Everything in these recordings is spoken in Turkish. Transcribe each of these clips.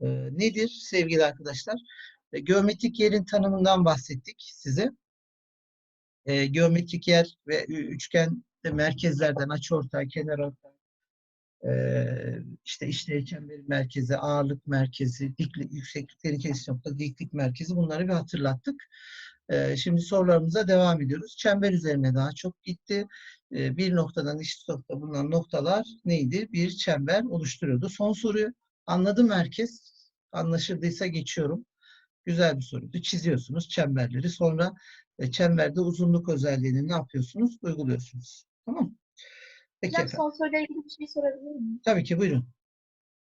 e, nedir sevgili arkadaşlar? E, geometrik yerin tanımından bahsettik size. E, geometrik yer ve üçgen merkezlerden açıortay, kenarortay, e, işte işleyiş çemberin merkezi, ağırlık merkezi, diklik, yüksekliklerin kesiş noktası, diklik merkezi bunları bir hatırlattık. Şimdi sorularımıza devam ediyoruz. Çember üzerine daha çok gitti. Bir noktadan eşit nokta bulunan noktalar neydi? Bir çember oluşturuyordu. Son soruyu anladı mı herkes? Anlaşıldıysa geçiyorum. Güzel bir soruydu. Çiziyorsunuz çemberleri. Sonra e, çemberde uzunluk özelliğini ne yapıyorsunuz? Uyguluyorsunuz. Tamam mı? Peki Hocam efendim. son soruyla ilgili bir şey sorabilir miyim? Tabii ki buyurun.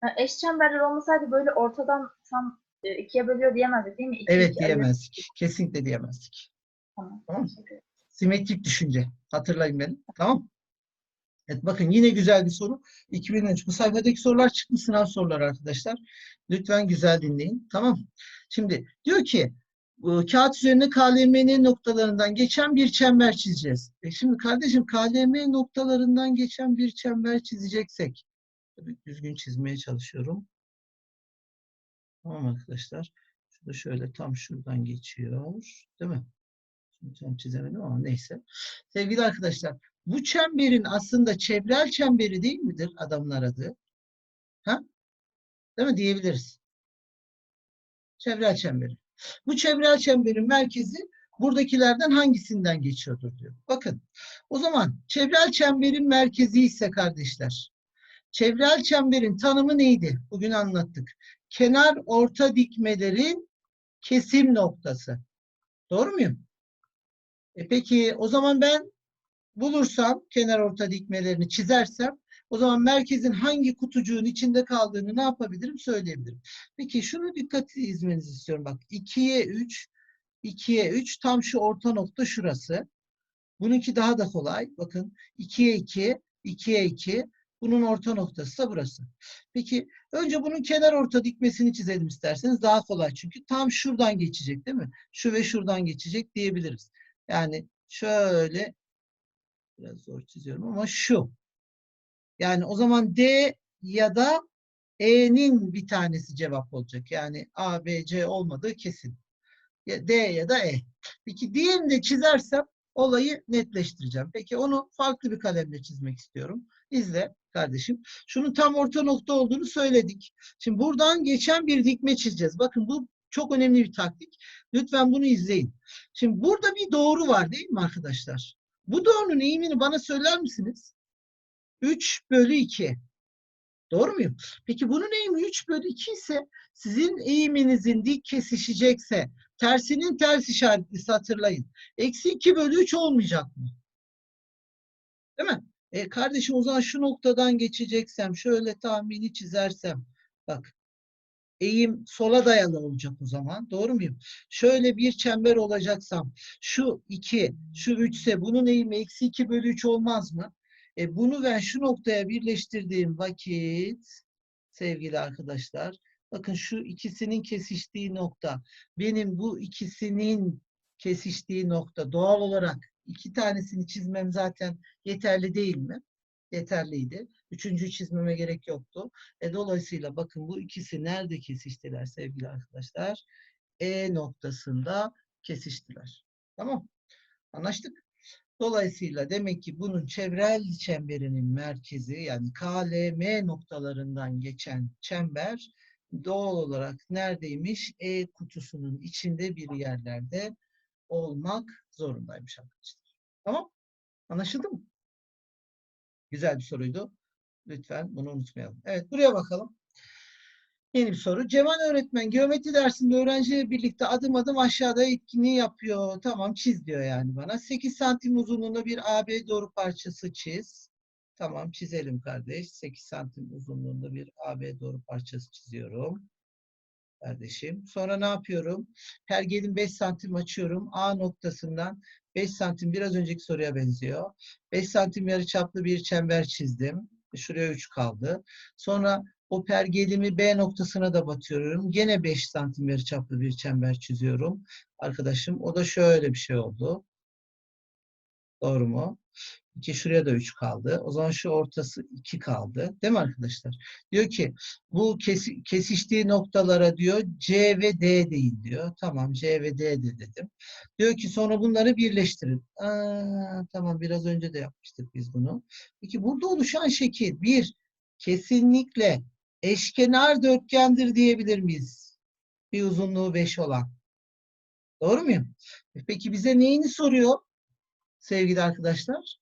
Ha, Eşçemberler olmasaydı böyle ortadan tam e, ikiye bölüyor diyemezdik değil mi? İki, Evet iki, diyemezdik. Kesinlikle diyemezdik. Tamam. Tamam. Simetrik düşünce. Hatırlayın beni. Tamam. Evet bakın yine güzel bir soru. 2013. Bu sayfadaki sorular çıkmış sınav soruları arkadaşlar. Lütfen güzel dinleyin. Tamam. Şimdi diyor ki kağıt üzerine KLMN noktalarından geçen bir çember çizeceğiz. E şimdi kardeşim KLM noktalarından geçen bir çember çizeceksek düzgün çizmeye çalışıyorum. Tamam arkadaşlar. Şurada şöyle tam şuradan geçiyor. Değil mi? Şimdi tam çizemedim ama neyse. Sevgili arkadaşlar, bu çemberin aslında çevrel çemberi değil midir adamın aradığı? Ha? Değil mi? Diyebiliriz. Çevrel çemberi. Bu çevrel çemberin merkezi buradakilerden hangisinden geçiyordur diyor. Bakın. O zaman çevrel çemberin merkezi ise kardeşler. Çevrel çemberin tanımı neydi? Bugün anlattık. Kenar orta dikmelerin kesim noktası. Doğru muyum? E peki o zaman ben bulursam kenar orta dikmelerini çizersem o zaman merkezin hangi kutucuğun içinde kaldığını ne yapabilirim söyleyebilirim. Peki şunu dikkat izmenizi istiyorum. Bak 2'ye 3 2'ye 3 tam şu orta nokta şurası. Bununki daha da kolay. Bakın 2'ye 2 2'ye 2 bunun orta noktası da burası. Peki önce bunun kenar orta dikmesini çizelim isterseniz daha kolay. Çünkü tam şuradan geçecek değil mi? Şu ve şuradan geçecek diyebiliriz. Yani şöyle biraz zor çiziyorum ama şu. Yani o zaman D ya da E'nin bir tanesi cevap olacak. Yani A, B, C olmadığı kesin. Ya D ya da E. Peki diğerini de çizersem olayı netleştireceğim. Peki onu farklı bir kalemle çizmek istiyorum. İzle kardeşim. Şunun tam orta nokta olduğunu söyledik. Şimdi buradan geçen bir dikme çizeceğiz. Bakın bu çok önemli bir taktik. Lütfen bunu izleyin. Şimdi burada bir doğru var değil mi arkadaşlar? Bu doğrunun eğimini bana söyler misiniz? 3 bölü 2. Doğru muyum? Peki bunun eğimi 3 bölü 2 ise sizin eğiminizin dik kesişecekse tersinin ters işaretlisi hatırlayın. Eksi 2 bölü 3 olmayacak mı? Değil mi? E kardeşim o zaman şu noktadan geçeceksem şöyle tahmini çizersem bak eğim sola dayalı olacak o zaman. Doğru muyum? Şöyle bir çember olacaksam şu 2, şu 3 ise bunun eğimi eksi 2 bölü 3 olmaz mı? E bunu ben şu noktaya birleştirdiğim vakit sevgili arkadaşlar bakın şu ikisinin kesiştiği nokta benim bu ikisinin kesiştiği nokta doğal olarak iki tanesini çizmem zaten yeterli değil mi? Yeterliydi. Üçüncüyü çizmeme gerek yoktu. E, dolayısıyla bakın bu ikisi nerede kesiştiler sevgili arkadaşlar? E noktasında kesiştiler. Tamam. Anlaştık. Dolayısıyla demek ki bunun çevrel çemberinin merkezi yani KLM noktalarından geçen çember doğal olarak neredeymiş? E kutusunun içinde bir yerlerde olmak zorundaymış arkadaşlar. Tamam? Anlaşıldı mı? Güzel bir soruydu. Lütfen bunu unutmayalım. Evet buraya bakalım. Yeni bir soru. Cemal öğretmen geometri dersinde öğrencilerle birlikte adım adım aşağıda etkinliği yapıyor. Tamam çiz diyor yani bana. 8 santim uzunluğunda bir AB doğru parçası çiz. Tamam çizelim kardeş. 8 santim uzunluğunda bir AB doğru parçası çiziyorum. Kardeşim. Sonra ne yapıyorum? Pergelin 5 santim açıyorum. A noktasından 5 santim biraz önceki soruya benziyor. 5 santim yarıçaplı bir çember çizdim. Şuraya 3 kaldı. Sonra o pergelimi B noktasına da batıyorum. Gene 5 santim yarıçaplı bir çember çiziyorum. Arkadaşım o da şöyle bir şey oldu. Doğru mu? 2 şuraya da 3 kaldı. O zaman şu ortası 2 kaldı. Değil mi arkadaşlar? Diyor ki bu kesi- kesiştiği noktalara diyor C ve D deyin diyor. Tamam C ve D de dedim. Diyor ki sonra bunları birleştirin. Aa, tamam biraz önce de yapmıştık biz bunu. Peki burada oluşan şekil bir kesinlikle eşkenar dörtgendir diyebilir miyiz? Bir uzunluğu 5 olan. Doğru muyum? E Peki bize neyini soruyor sevgili arkadaşlar?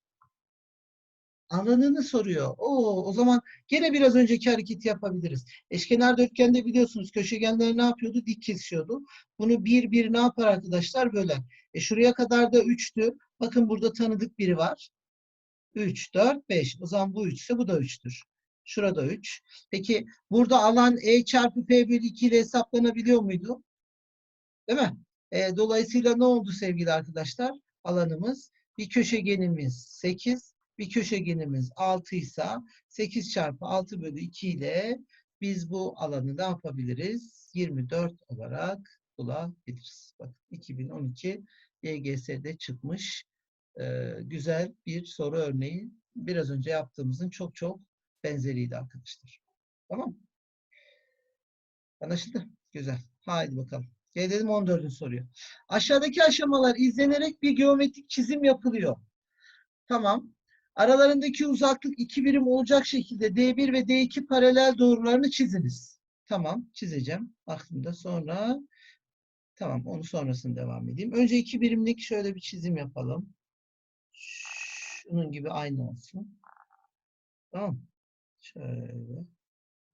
Alanını soruyor. Oo, o zaman gene biraz önceki hareketi yapabiliriz. Eşkenar dörtgende biliyorsunuz köşegenler ne yapıyordu? Dik kesişiyordu. Bunu bir bir ne yapar arkadaşlar? Böler. E şuraya kadar da 3'tü. Bakın burada tanıdık biri var. 3, 4, 5. O zaman bu 3 ise bu da 3'tür. Şurada 3. Peki burada alan E çarpı P bölü 2 ile hesaplanabiliyor muydu? Değil mi? E, dolayısıyla ne oldu sevgili arkadaşlar? Alanımız bir köşegenimiz 8, bir köşegenimiz 6 ise 8 çarpı 6 bölü 2 ile biz bu alanı ne yapabiliriz? 24 olarak bulabiliriz. Bak 2012 YGS'de çıkmış e, güzel bir soru örneği. Biraz önce yaptığımızın çok çok benzeriydi arkadaşlar. Tamam mı? Anlaşıldı? Güzel. Haydi bakalım. Gelelim 14. soruya. Aşağıdaki aşamalar izlenerek bir geometrik çizim yapılıyor. Tamam. Aralarındaki uzaklık 2 birim olacak şekilde D1 ve D2 paralel doğrularını çiziniz. Tamam, çizeceğim. Aklımda sonra tamam, onu sonrasında devam edeyim. Önce 2 birimlik şöyle bir çizim yapalım. Şunun gibi aynı olsun. Tamam. Şöyle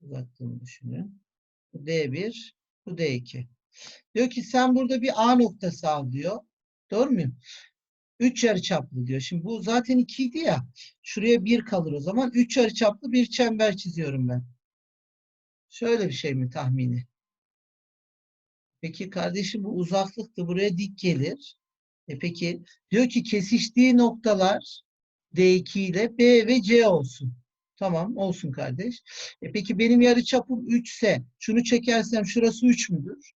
uzattığımı düşünün. Bu D1, bu D2. Diyor ki sen burada bir A noktası al diyor. Doğru muyum? 3 yarıçaplı diyor. Şimdi bu zaten 2 idi ya. Şuraya 1 kalır o zaman. 3 yarıçaplı bir çember çiziyorum ben. Şöyle bir şey mi tahmini? Peki kardeşim bu uzaklıktı. Buraya dik gelir. E peki diyor ki kesiştiği noktalar D2 ile B ve C olsun. Tamam olsun kardeş. E peki benim yarıçapım 3 ise şunu çekersem şurası 3 müdür?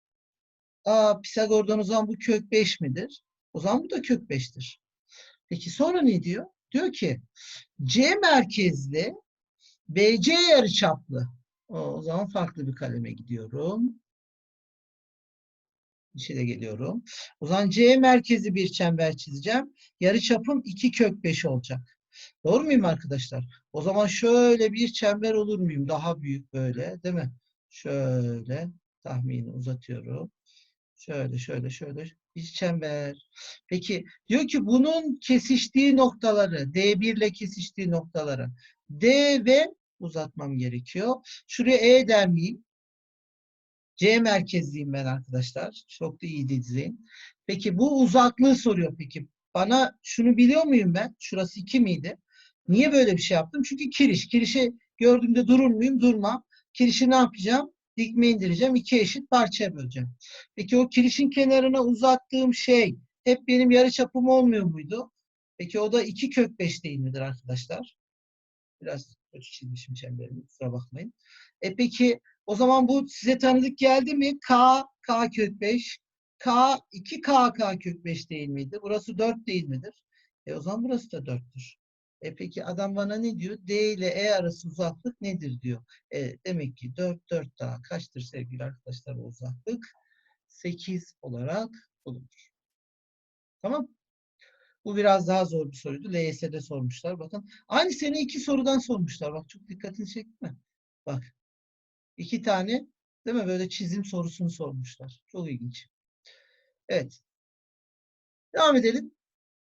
Aa Pisagor'dan o zaman bu kök 5 midir? O zaman bu da kök 5'tir. Peki sonra ne diyor? Diyor ki C merkezli BC yarıçaplı. O, zaman farklı bir kaleme gidiyorum. İçine geliyorum. O zaman C merkezi bir çember çizeceğim. Yarıçapım 2 kök 5 olacak. Doğru muyum arkadaşlar? O zaman şöyle bir çember olur muyum? Daha büyük böyle değil mi? Şöyle tahmini uzatıyorum. Şöyle şöyle şöyle bir çember. Peki diyor ki bunun kesiştiği noktaları D1 ile kesiştiği noktaları D ve uzatmam gerekiyor. Şuraya E der miyim? C merkezliyim ben arkadaşlar. Çok da iyi dizleyin. Peki bu uzaklığı soruyor peki. Bana şunu biliyor muyum ben? Şurası 2 miydi? Niye böyle bir şey yaptım? Çünkü kiriş. Kirişi gördüğümde durur muyum? Durmam. Kirişi ne yapacağım? Dikme indireceğim. iki eşit parçaya böleceğim. Peki o kirişin kenarına uzattığım şey hep benim yarıçapım olmuyor muydu? Peki o da 2 kök 5 değil midir arkadaşlar? Biraz kötü çizmişim çemberimi. Kusura bakmayın. E peki o zaman bu size tanıdık geldi mi? K, K kök 5. K, 2K, K kök 5 değil miydi? Burası 4 değil midir? E o zaman burası da 4'tür. E peki adam bana ne diyor? D ile E arası uzaklık nedir diyor. E, demek ki 4, 4 daha kaçtır sevgili arkadaşlar o uzaklık? 8 olarak bulunur. Tamam. Bu biraz daha zor bir soruydu. LYS'de sormuşlar. Bakın. Aynı sene iki sorudan sormuşlar. Bak çok dikkatini çekti mi? Bak. İki tane değil mi? Böyle çizim sorusunu sormuşlar. Çok ilginç. Evet. Devam edelim.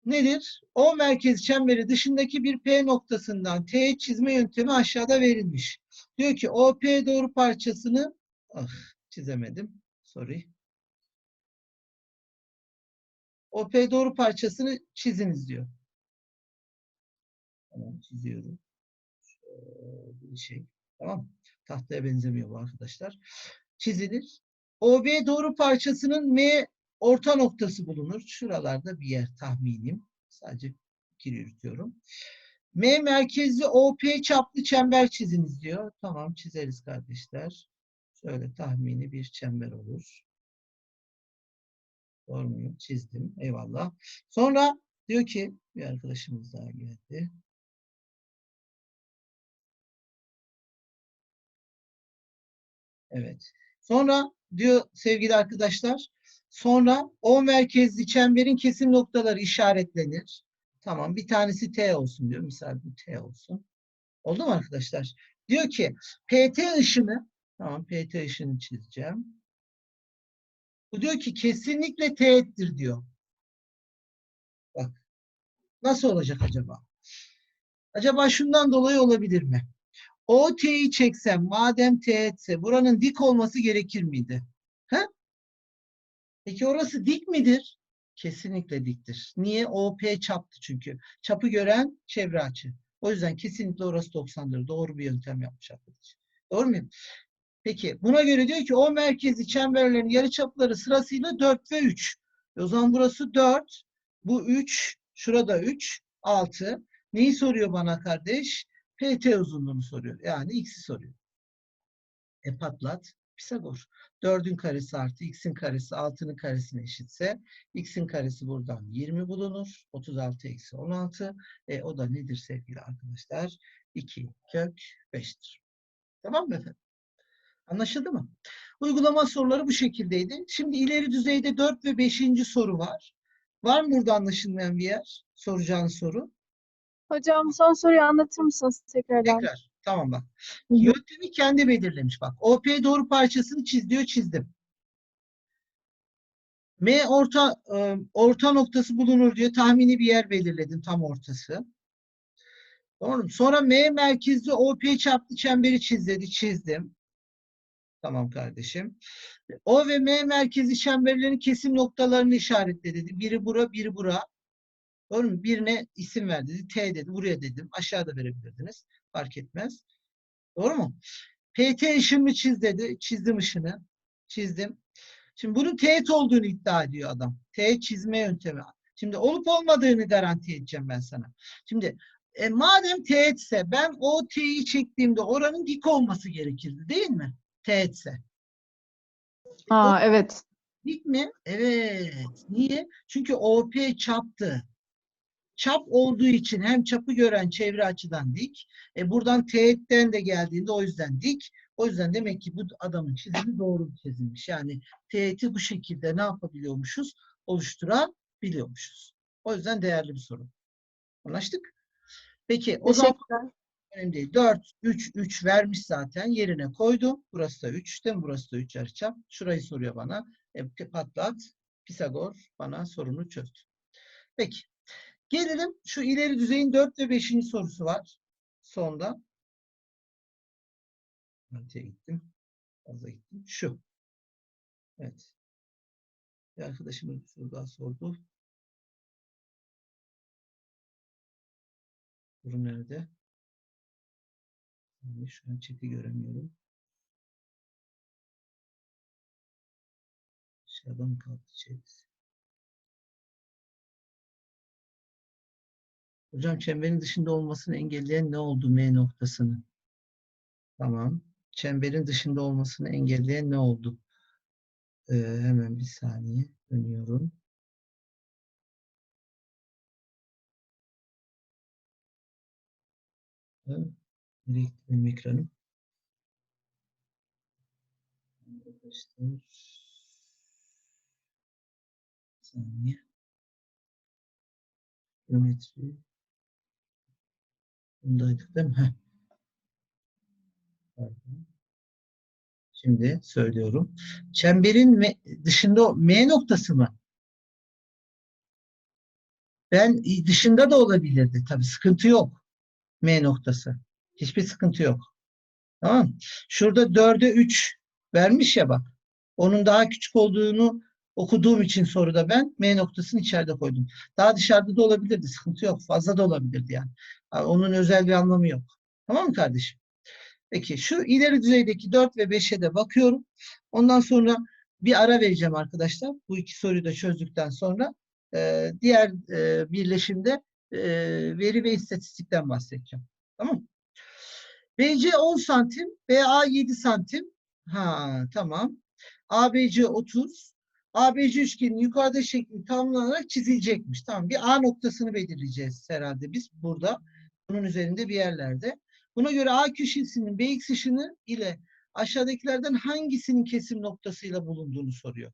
Nedir? O merkez çemberi dışındaki bir P noktasından T çizme yöntemi aşağıda verilmiş. Diyor ki OP doğru parçasını ah, çizemedim. Sorry. OP doğru parçasını çiziniz diyor. Tamam çiziyorum. Şöyle bir şey. Tamam. Tahtaya benzemiyor bu arkadaşlar. Çizilir. OB doğru parçasının M orta noktası bulunur. Şuralarda bir yer tahminim. Sadece fikir yürütüyorum. M merkezli OP çaplı çember çiziniz diyor. Tamam çizeriz kardeşler. Şöyle tahmini bir çember olur. Doğru muyum? Çizdim. Eyvallah. Sonra Diyor ki bir arkadaşımız daha geldi. Evet. Sonra diyor sevgili arkadaşlar, sonra O merkezli çemberin kesim noktaları işaretlenir. Tamam, bir tanesi T olsun diyor. Misal bu T olsun. Oldu mu arkadaşlar? Diyor ki PT ışını, tamam PT ışını çizeceğim. Bu diyor ki kesinlikle teğettir diyor. Bak. Nasıl olacak acaba? Acaba şundan dolayı olabilir mi? O T'yi çeksem madem teğetse buranın dik olması gerekir miydi? Peki orası dik midir? Kesinlikle diktir. Niye? OP çaptı çünkü. Çapı gören çevre açı. O yüzden kesinlikle orası 90'dır. Doğru bir yöntem yapmış arkadaş. Doğru mu? Peki buna göre diyor ki o merkezi çemberlerin yarıçapları sırasıyla 4 ve 3. E o zaman burası 4, bu 3, şurada 3, 6. Neyi soruyor bana kardeş? PT uzunluğunu soruyor. Yani x'i soruyor. E patlat. Pisagor. 4'ün karesi artı x'in karesi 6'nın karesine eşitse x'in karesi buradan 20 bulunur. 36 eksi 16. E, o da nedir sevgili arkadaşlar? 2 kök 5'tir. Tamam mı efendim? Anlaşıldı mı? Uygulama soruları bu şekildeydi. Şimdi ileri düzeyde 4 ve 5. soru var. Var mı burada anlaşılmayan bir yer? Soracağın soru. Hocam son soruyu anlatır mısınız tekrardan? Tekrar. Tamam bak. Hı hı. Yöntemi kendi belirlemiş bak. OP doğru parçasını çiz diyor çizdim. M orta e, orta noktası bulunur diyor. Tahmini bir yer belirledim tam ortası. Doğru mu? Sonra M merkezli OP çaplı çemberi çiz dedi. Çizdim. Tamam kardeşim. O ve M merkezi çemberlerin kesim noktalarını işaretle dedi. Biri bura, biri bura. Doğru mu? Birine isim ver dedi. T dedi. Buraya dedim. Aşağıda verebilirdiniz. Fark etmez. Doğru mu? PT ışını çiz dedi. Çizdim ışını. Çizdim. Şimdi bunun teğet olduğunu iddia ediyor adam. Teğet çizme yöntemi. Şimdi olup olmadığını garanti edeceğim ben sana. Şimdi e, madem teğetse ben o T'yi çektiğimde oranın dik olması gerekirdi değil mi? Teğetse. Aa evet. Dik mi? Evet. Niye? Çünkü OP çaptı. Çap olduğu için hem çapı gören çevre açıdan dik. E buradan teğetten de geldiğinde o yüzden dik. O yüzden demek ki bu adamın çizimi doğru çizilmiş. Yani teğeti bu şekilde ne yapabiliyormuşuz? Oluşturabiliyormuşuz. O yüzden değerli bir soru. Anlaştık? Peki o zaman önemli değil. 4, 3, 3 vermiş zaten. Yerine koydum. Burası da 3. Değil mi? Burası da 3 yarıçap. Şurayı soruyor bana. E, patlat. Pisagor bana sorunu çözdü. Peki. Gelelim şu ileri düzeyin 4 ve 5. sorusu var. Sonda. Öteye gittim. Fazla gittim. Şu. Evet. Bir arkadaşımız bir soru daha sordu. Soru nerede? Yani şu an chat'i göremiyorum. Mı kaldı chat? Hocam çemberin dışında olmasını engelleyen ne oldu M noktasını? Tamam. Çemberin dışında olmasını engelleyen ne oldu? Ee, hemen bir saniye dönüyorum. Nereye gitti benim ekranım? Saniye. Geometri. Bundaydık değil mi? Pardon. Şimdi söylüyorum. Çemberin me- dışında M noktası mı? Ben dışında da olabilirdi. Tabii sıkıntı yok. M noktası. Hiçbir sıkıntı yok. Tamam? Şurada 4'e 3 vermiş ya bak. Onun daha küçük olduğunu okuduğum için soruda ben M noktasını içeride koydum. Daha dışarıda da olabilirdi. Sıkıntı yok. Fazla da olabilirdi yani. Onun özel bir anlamı yok. Tamam mı kardeşim? Peki şu ileri düzeydeki 4 ve 5'e de bakıyorum. Ondan sonra bir ara vereceğim arkadaşlar. Bu iki soruyu da çözdükten sonra e, diğer e, birleşimde e, veri ve istatistikten bahsedeceğim. Tamam? BC 10 santim, BA 7 santim. Ha tamam. ABC 30. ABC üçgenin yukarıda şekli tamamlanarak çizilecekmiş. Tamam. Bir A noktasını belirleyeceğiz herhalde biz burada. Bunun üzerinde bir yerlerde. Buna göre A köşesinin BX ışını ile aşağıdakilerden hangisinin kesim noktasıyla bulunduğunu soruyor.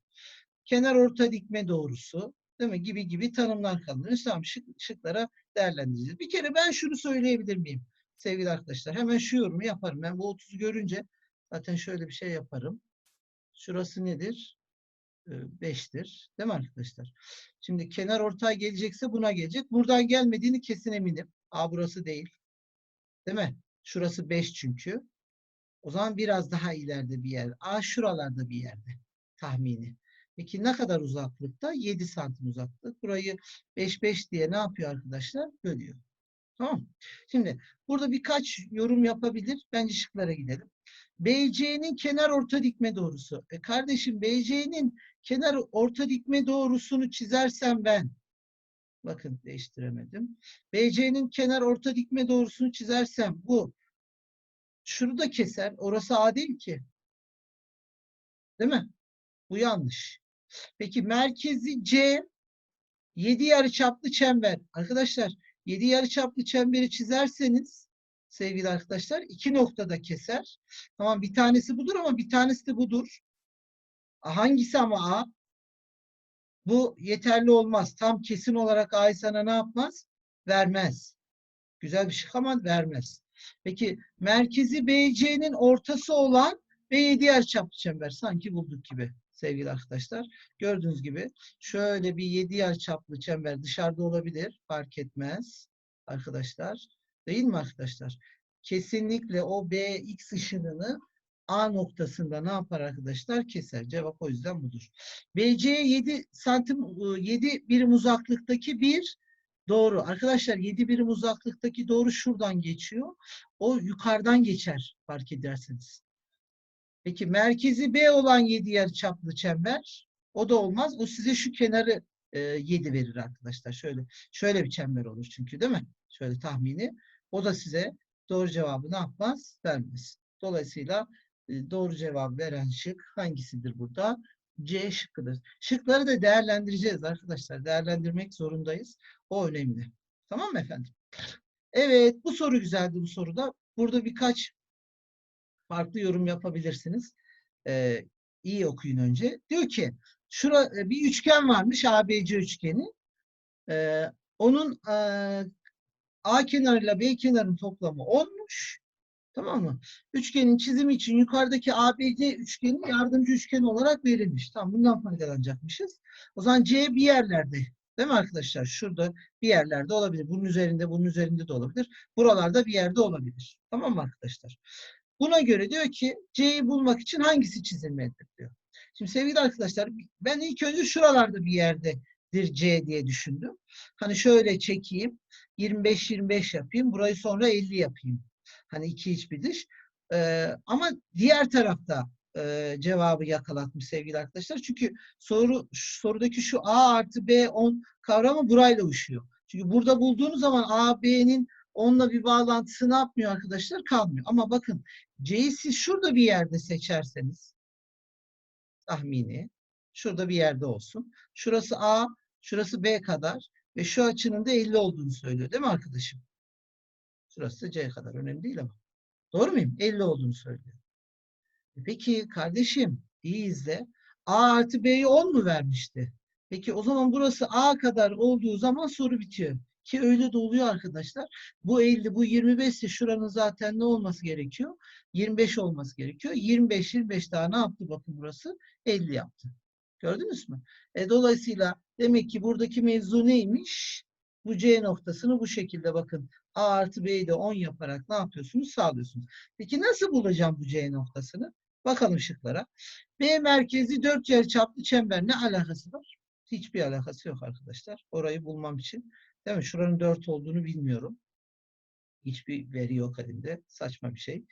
Kenar orta dikme doğrusu değil mi? Gibi gibi tanımlar kalıyor. Tamam şık, şıklara değerlendireceğiz. Bir kere ben şunu söyleyebilir miyim? Sevgili arkadaşlar hemen şu yorumu yaparım. Ben bu 30'u görünce zaten şöyle bir şey yaparım. Şurası nedir? 5'tir. Değil mi arkadaşlar? Şimdi kenar ortay gelecekse buna gelecek. Buradan gelmediğini kesin eminim. A burası değil. Değil mi? Şurası 5 çünkü. O zaman biraz daha ileride bir yer. A şuralarda bir yerde. Tahmini. Peki ne kadar uzaklıkta? 7 santim uzaklık. Burayı 5 5 diye ne yapıyor arkadaşlar? Bölüyor. Tamam. Şimdi burada birkaç yorum yapabilir. Bence şıklara gidelim. BC'nin kenar orta dikme doğrusu. E kardeşim BC'nin kenar orta dikme doğrusunu çizersem ben bakın değiştiremedim. BC'nin kenar orta dikme doğrusunu çizersem bu şunu da keser. Orası A değil ki. Değil mi? Bu yanlış. Peki merkezi C 7 yarıçaplı çember. Arkadaşlar 7 yarıçaplı çemberi çizerseniz sevgili arkadaşlar iki noktada keser. Tamam bir tanesi budur ama bir tanesi de budur. Hangisi ama A? Bu yeterli olmaz. Tam kesin olarak A'yı sana ne yapmaz? Vermez. Güzel bir şey ama vermez. Peki merkezi BC'nin ortası olan B7 yarıçaplı çember. Sanki bulduk gibi sevgili arkadaşlar. Gördüğünüz gibi şöyle bir 7 yarıçaplı çember dışarıda olabilir. Fark etmez arkadaşlar. Değil mi arkadaşlar? Kesinlikle o BX ışınını A noktasında ne yapar arkadaşlar? Keser. Cevap o yüzden budur. BC 7 santim 7 birim uzaklıktaki bir doğru. Arkadaşlar 7 birim uzaklıktaki doğru şuradan geçiyor. O yukarıdan geçer fark ederseniz. Peki merkezi B olan 7 yarıçaplı çember o da olmaz. O size şu kenarı e, 7 verir arkadaşlar. Şöyle şöyle bir çember olur çünkü değil mi? Şöyle tahmini. O da size doğru cevabı ne yapmaz? Vermez. Dolayısıyla e, doğru cevap veren şık hangisidir burada? C şıkkıdır. Şıkları da değerlendireceğiz arkadaşlar. Değerlendirmek zorundayız. O önemli. Tamam mı efendim? Evet bu soru güzeldi bu soruda. Burada birkaç farklı yorum yapabilirsiniz. Ee, iyi okuyun önce. Diyor ki şura e, bir üçgen varmış ABC üçgeni. Ee, onun e, A kenarıyla B kenarının toplamı 10'muş. Tamam mı? Üçgenin çizimi için yukarıdaki ABC üçgeni yardımcı üçgen olarak verilmiş. Tamam bundan faydalanacakmışız. O zaman C bir yerlerde. Değil mi arkadaşlar? Şurada bir yerlerde olabilir. Bunun üzerinde, bunun üzerinde de olabilir. Buralarda bir yerde olabilir. Tamam mı arkadaşlar? Buna göre diyor ki C'yi bulmak için hangisi çizilmelidir diyor. Şimdi sevgili arkadaşlar ben ilk önce şuralarda bir yerdedir C diye düşündüm. Hani şöyle çekeyim. 25-25 yapayım. Burayı sonra 50 yapayım. Hani iki iç bir dış. Ee, ama diğer tarafta e, cevabı yakalatmış sevgili arkadaşlar. Çünkü soru sorudaki şu A artı B 10 kavramı burayla uyuşuyor. Çünkü burada bulduğunuz zaman A, B'nin onunla bir bağlantısı ne yapmıyor arkadaşlar? Kalmıyor. Ama bakın C'yi siz şurada bir yerde seçerseniz tahmini şurada bir yerde olsun. Şurası A, şurası B kadar ve şu açının da 50 olduğunu söylüyor değil mi arkadaşım? Şurası da C kadar. Önemli değil ama. Doğru muyum? 50 olduğunu söylüyor. E Peki kardeşim iyi izle. A artı B'yi 10 mu vermişti? Peki o zaman burası A kadar olduğu zaman soru bitiyor. Ki öyle de oluyor arkadaşlar. Bu 50, bu 25 ise şuranın zaten ne olması gerekiyor? 25 olması gerekiyor. 25, 25 daha ne yaptı bakın burası? 50 yaptı. Gördünüz mü? E, dolayısıyla demek ki buradaki mevzu neymiş? Bu C noktasını bu şekilde bakın. A artı B'yi de 10 yaparak ne yapıyorsunuz? Sağlıyorsunuz. Peki nasıl bulacağım bu C noktasını? Bakalım şıklara. B merkezi 4 yarıçaplı çember ne alakası var? Hiçbir alakası yok arkadaşlar. Orayı bulmam için. Değil mi? Şuranın 4 olduğunu bilmiyorum. Hiçbir veri yok elimde. Saçma bir şey.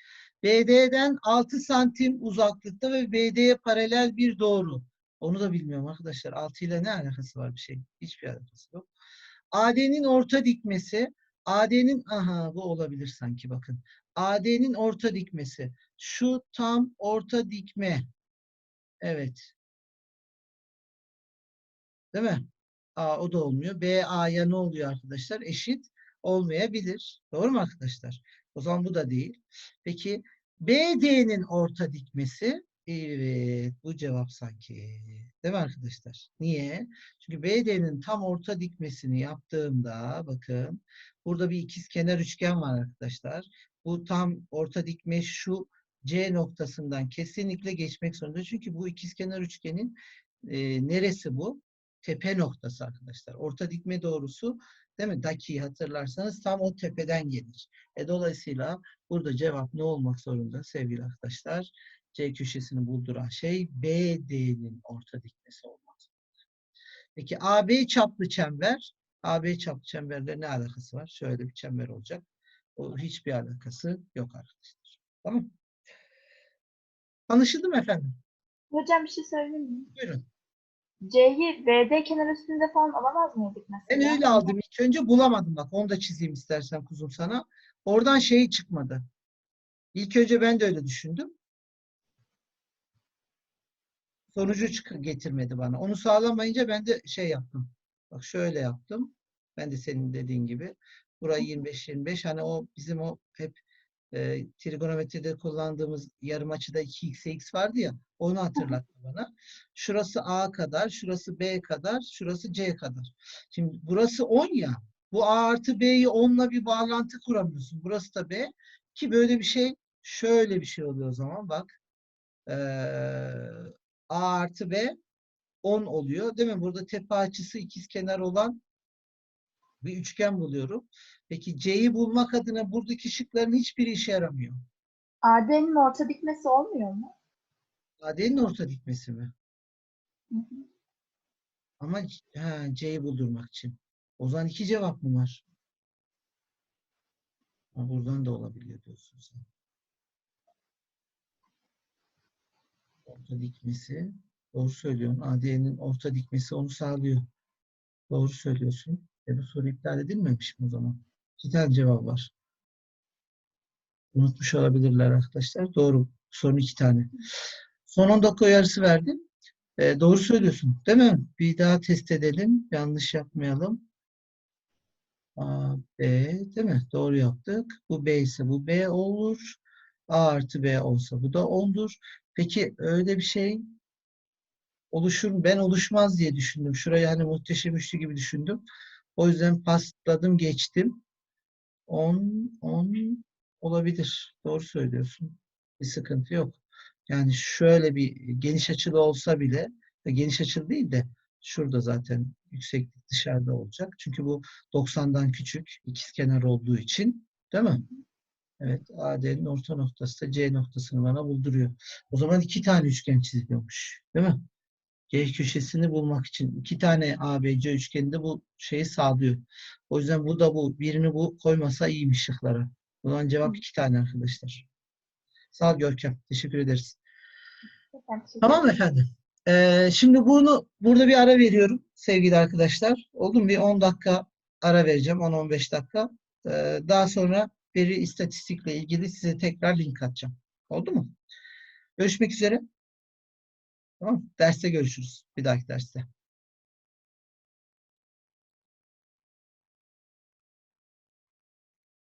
BD'den 6 santim uzaklıkta ve BD'ye paralel bir doğru. Onu da bilmiyorum arkadaşlar. 6 ile ne alakası var bir şey? Hiçbir alakası yok. AD'nin orta dikmesi. AD'nin aha bu olabilir sanki bakın. AD'nin orta dikmesi. Şu tam orta dikme. Evet. Değil mi? A o da olmuyor. B A'ya ne oluyor arkadaşlar? Eşit olmayabilir. Doğru mu arkadaşlar? O zaman bu da değil. Peki BD'nin orta dikmesi evet bu cevap sanki. Değil mi arkadaşlar? Niye? Çünkü BD'nin tam orta dikmesini yaptığımda bakın burada bir ikizkenar üçgen var arkadaşlar. Bu tam orta dikme şu C noktasından kesinlikle geçmek zorunda. Çünkü bu ikizkenar üçgenin e, neresi bu? Tepe noktası arkadaşlar. Orta dikme doğrusu değil mi? Daki'yi hatırlarsanız tam o tepeden gelir. E, dolayısıyla burada cevap ne olmak zorunda sevgili arkadaşlar? C köşesini bulduran şey BD'nin orta dikmesi zorunda. Peki AB çaplı çember, AB çaplı çemberle ne alakası var? Şöyle bir çember olacak. O hiçbir alakası yok arkadaşlar. Tamam. Anlaşıldı mı efendim? Hocam bir şey söyleyeyim mi? Buyurun. C'yi BD kenar üstünde falan alamaz mıydık Ben mesela? öyle aldım ilk önce bulamadım bak onu da çizeyim istersen kuzum sana. Oradan şey çıkmadı. İlk önce ben de öyle düşündüm. Sonucu çık getirmedi bana. Onu sağlamayınca ben de şey yaptım. Bak şöyle yaptım. Ben de senin dediğin gibi. Burayı 25-25 hani o bizim o hep e, trigonometride kullandığımız yarım açıda 2x'e x vardı ya onu hatırlattı bana. Şurası A kadar, şurası B kadar, şurası C kadar. Şimdi burası 10 ya. Bu A artı B'yi 10'la bir bağlantı kuramıyorsun. Burası da B. Ki böyle bir şey şöyle bir şey oluyor o zaman bak. Ee, A artı B 10 oluyor. Değil mi? Burada tepe açısı ikizkenar olan bir üçgen buluyorum. Peki C'yi bulmak adına buradaki şıkların hiçbiri işe yaramıyor. AD'nin orta dikmesi olmuyor mu? AD'nin orta dikmesi mi? Hı hı. Ama C'yi buldurmak için. O zaman iki cevap mı var? Ha, buradan da olabiliyor diyorsun Orta dikmesi. Doğru söylüyorsun. AD'nin orta dikmesi onu sağlıyor. Doğru söylüyorsun. E bu soru iptal edilmemiş mi o zaman? İki tane cevap var. Unutmuş olabilirler arkadaşlar. Doğru. Sorun iki tane. Son 10 dakika uyarısı verdim. E, doğru söylüyorsun. Değil mi? Bir daha test edelim. Yanlış yapmayalım. A, B değil mi? Doğru yaptık. Bu B ise bu B olur. A artı B olsa bu da 10'dur. Peki öyle bir şey oluşur? Ben oluşmaz diye düşündüm. Şurayı hani muhteşem üçlü gibi düşündüm. O yüzden pasladım geçtim. 10, 10 olabilir. Doğru söylüyorsun. Bir sıkıntı yok. Yani şöyle bir geniş açılı olsa bile geniş açılı değil de şurada zaten yükseklik dışarıda olacak. Çünkü bu 90'dan küçük ikizkenar olduğu için değil mi? Evet AD'nin orta noktası da C noktasını bana bulduruyor. O zaman iki tane üçgen çiziliyormuş. Değil mi? G köşesini bulmak için iki tane ABC üçgeninde bu şeyi sağlıyor. O yüzden bu da bu. Birini bu koymasa iyiymiş şıklara. O zaman cevap iki tane arkadaşlar. Sağ ol Görkem. Teşekkür ederiz. Teşekkür Tamam mı efendim? Ee, şimdi bunu burada bir ara veriyorum sevgili arkadaşlar. Oldu mu? Bir 10 dakika ara vereceğim. 10-15 dakika. Ee, daha sonra veri istatistikle ilgili size tekrar link atacağım. Oldu mu? Görüşmek üzere. Tamam. Derste görüşürüz. Bir dahaki derste.